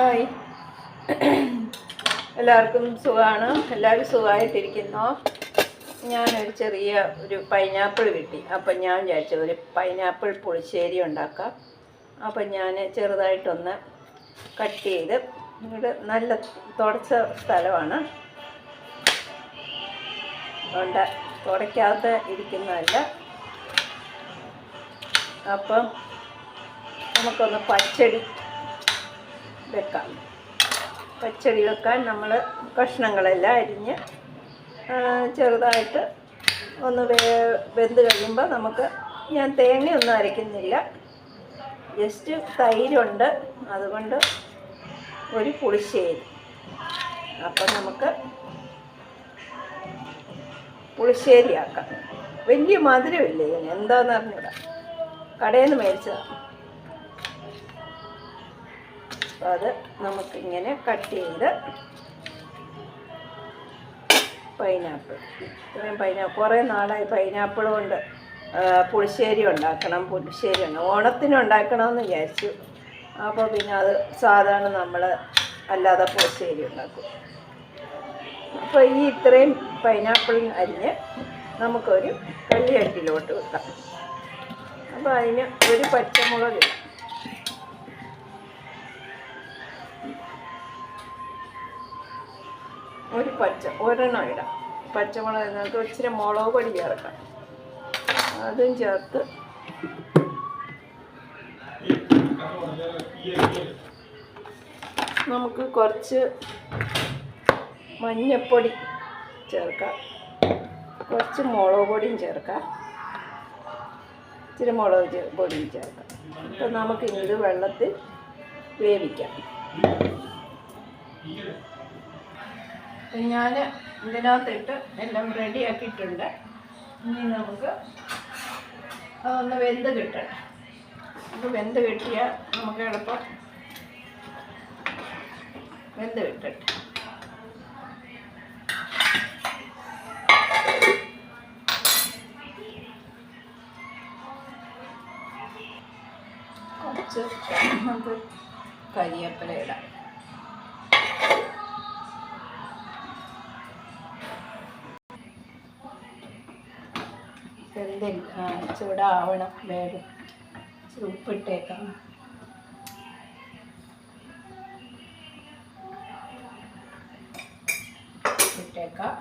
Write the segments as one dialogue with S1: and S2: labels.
S1: Hi. എല്ലാവർക്കും സുഖമാണ്. എല്ലാവരും സുഖമായിട്ടിരിക്കുന്നു. ഞാനൊരു ചെറിയ ഒരു പൈനാപ്പിൾ കിട്ടി. അപ്പം ഞാൻ വിചാരിച്ചു ഒരു പൈനാപ്പിൾ പുളിശ്ശേരി ഉണ്ടാക്കാം. അപ്പം ഞാൻ ചെറുതായിട്ടൊന്ന് കട്ട് ചെയ്ത് ഇവിടെ നല്ല തുടച്ച സ്ഥലമാണ്. അതുകൊണ്ട് തുടയ്ക്കാത്ത ഇരിക്കുന്നതല്ല. അപ്പം നമുക്കൊന്ന് പച്ചടി വെക്കാം. പച്ചടി വെക്കാൻ നമ്മൾ കഷ്ണങ്ങളെല്ലാം അരിഞ്ഞ് ചെറുതായിട്ട് ഒന്ന് വേ വെന്ത് കഴിയുമ്പോൾ നമുക്ക് ഞാൻ തേങ്ങയൊന്നും അരയ്ക്കുന്നില്ല. ജസ്റ്റ് തൈരുണ്ട്. അതുകൊണ്ട് ഒരു പുളിശ്ശേരി. അപ്പം നമുക്ക് പുളിശ്ശേരിയാക്കാം. വലിയ മധുരമില്ല ഇതിന്? എന്താണെന്ന് അറിഞ്ഞൂടാ. കടയിൽ നിന്ന് മേടിച്ചതാണ് അപ്പോൾ അത് നമുക്കിങ്ങനെ കട്ട് ചെയ്ത് പൈനാപ്പിൾ. ഇത്രയും പൈനാപ്പിൾ. കുറേ നാളായി പൈനാപ്പിൾ കൊണ്ട് പുളിശ്ശേരി ഉണ്ടാക്കണം പുളിശ്ശേരി ഉണ്ട്. ഓണത്തിന് ഉണ്ടാക്കണമെന്ന് വിചാരിച്ചു. അപ്പോൾ പിന്നെ അത് സാധാരണ നമ്മൾ അല്ലാതെ പുളിശ്ശേരി ഉണ്ടാക്കും. അപ്പോൾ ഈ ഇത്രയും പൈനാപ്പിൾ അരിഞ്ഞ് നമുക്കൊരു കല്ലിയട്ടിലോട്ട് വെക്കാം. അപ്പോൾ അതിന് ഒരു പച്ചമുളക് ഇടാം. ഒരു പച്ച ഒരെണ്ണം ഇടാം. പച്ചമുളക് നമുക്ക് ഇച്ചിരി മുളക് പൊടി ചേർക്കാം. അതും ചേർത്ത് നമുക്ക് കുറച്ച് മഞ്ഞപ്പൊടി ചേർക്കാം. കുറച്ച് മുളക് പൊടിയും ചേർക്കാം. ഇച്ചിരി മുളക് പൊടിയും ചേർക്കാം. അപ്പം നമുക്ക് ഇത് വെള്ളത്തിൽ വേവിക്കാം. ഞാൻ ഇതിനകത്തിട്ട് എല്ലാം റെഡി ആക്കിയിട്ടുണ്ട്. ഇനി നമുക്ക് അതൊന്ന് വെന്ത് കിട്ടണം നമുക്ക് വെന്ത് കിട്ടിയാൽ നമുക്ക് എളുപ്പം വെന്ത് കിട്ടട്ടെ. കുറച്ച് നമുക്ക് കരിയേപ്പില ഇടാം. വെന്തിൽ ചൂടാവണം വേഗം ഉപ്പിട്ടേക്കാം. ഇട്ടേക്കാം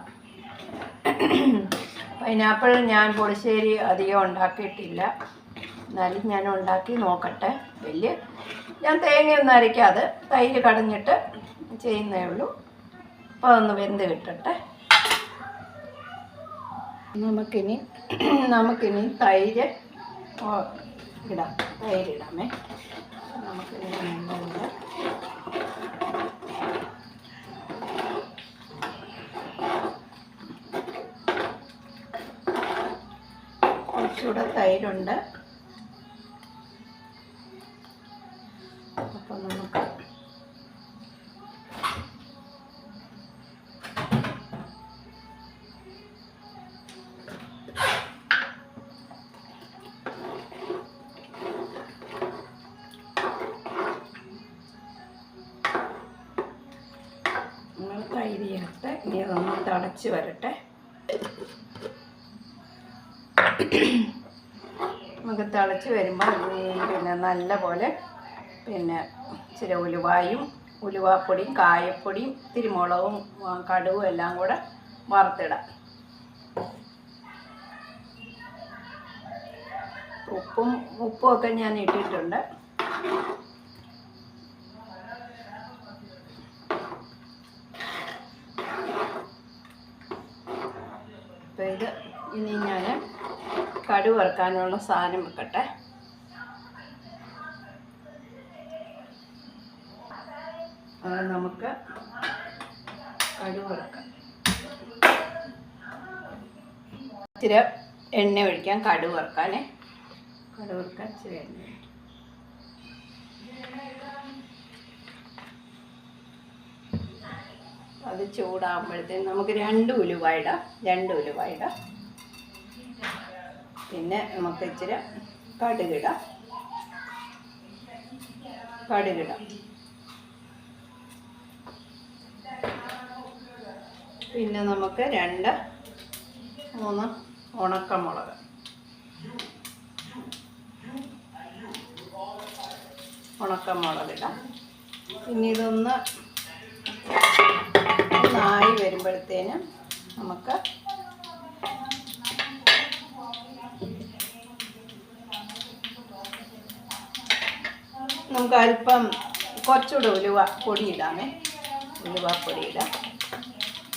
S1: പൈനാപ്പിൾ ഞാൻ പുളിശ്ശേരി അധികം ഉണ്ടാക്കിയിട്ടില്ല. എന്നാലും ഞാൻ ഉണ്ടാക്കി നോക്കട്ടെ. വലിയ ഞാൻ തേങ്ങയൊന്നും അരയ്ക്കാതെ തൈര് കടഞ്ഞിട്ട് ചെയ്യുന്നേ ഉള്ളൂ. അപ്പോൾ അതൊന്ന് വെന്ത് കിട്ടട്ടെ. നമുക്കിനി നമുക്കിനി തൈര് ഇടാം. തൈര് ഇടാമേ. നമുക്കിനി കുറച്ചുകൂടെ തൈരുണ്ട്. ഇനി അതൊന്ന് തിളച്ച് വരട്ടെ. നമുക്ക് തിളച്ച് വരുമ്പോൾ പിന്നെ നല്ല പോലെ പിന്നെ ഇച്ചിരി ഉലുവായും ഉലുവാപ്പൊടിയും കായപ്പൊടിയും തിരുമുളകും കടുവും എല്ലാം കൂടെ വറുത്തിടാം. ഉപ്പും ഉപ്പും ഒക്കെ ഞാൻ ഇട്ടിട്ടുണ്ട്. അപ്പോൾ ഇത് ഇനി ഞാൻ കടു വറുക്കാനുള്ള സാധനം വെക്കട്ടെ. നമുക്ക് കടു വറുക്കാം. ഇച്ചിരി എണ്ണ ഒഴിക്കാം കടു വറുക്കാനേ. കടു വറുക്കാൻ ഇച്ചിരി എണ്ണ അത് ചൂടാകുമ്പോഴത്തേന് നമുക്ക് രണ്ട് ഉലുവായിട രണ്ട് ഉലുവായിട. പിന്നെ നമുക്ക് ഇച്ചിരി കടുകിടാം. കടുകിടാം. പിന്നെ നമുക്ക് രണ്ട് മൂന്ന് ഉണക്കമുളക്. ഉണക്കമുളകിടാം. പിന്നെ ഇതൊന്ന് ഇതൊന്ന് ഒന്നായി വരുമ്പോഴത്തേനും നമുക്ക് നമുക്ക് അല്പം കുറച്ചുകൂടെ ഉലുവ പൊടിയിടാമേ ഉലുവ പൊടിയിടാം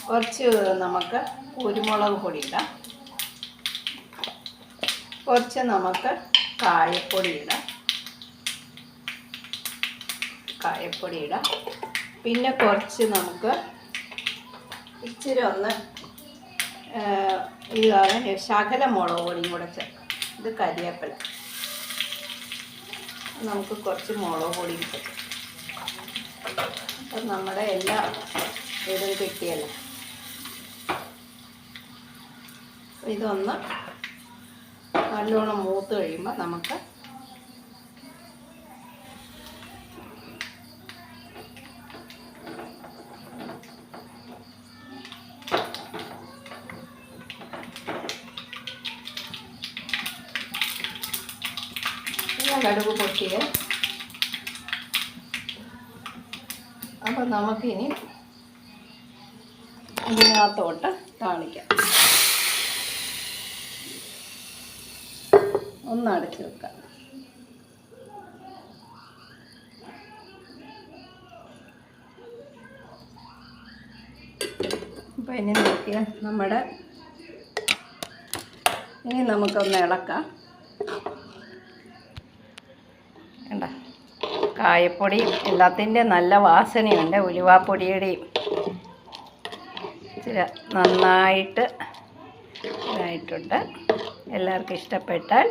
S1: കുറച്ച് നമുക്ക് കുരുമുളക് പൊടിയിടാം കുറച്ച് നമുക്ക് കായപ്പൊടി ഇടാം. കായപ്പൊടി ഇടാം. പിന്നെ കുറച്ച് നമുക്ക് ഇച്ചിരി ഒന്ന് ഇതാണ് ശകല മുളക് പൊടിയും കൂടെ ചേർക്കാം ഇത് കരിയേപ്പില. നമുക്ക് കുറച്ച് മുളക് പൊടി കിട്ടും അപ്പം നമ്മുടെ എല്ലാ ഇതും കിട്ടിയല്ലോ. ഇതൊന്ന് നല്ലോണം മൂത്ത് കഴിയുമ്പോൾ നമുക്ക് കടുക് പൊട്ടിയ. അപ്പം നമുക്കിനി ഇതിനകത്തോട്ട് താളിക്കാം. ഒന്ന് അടച്ചു വെക്കാം. അപ്പം ഇനി നോക്കിയാൽ നമ്മുടെ ഇനി നമുക്കൊന്ന് ഇളക്കാം. കായപ്പൊടി എല്ലാത്തിന്റെ നല്ല വാസനയുണ്ട്. ഉലുവാപ്പൊടിയുടെയും ഇച്ചിരി നന്നായിട്ട് ഇതായിട്ടുണ്ട്. എല്ലാവർക്കും ഇഷ്ടപ്പെട്ടാൽ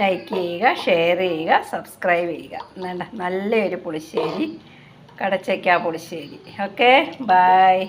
S1: ലൈക്ക് ചെയ്യുക ഷെയർ ചെയ്യുക സബ്സ്ക്രൈബ് ചെയ്യുക. വേണ്ട നല്ലൊരു പുളിശ്ശേരി കടച്ചയ്ക്ക പുളിശ്ശേരി. Okay bye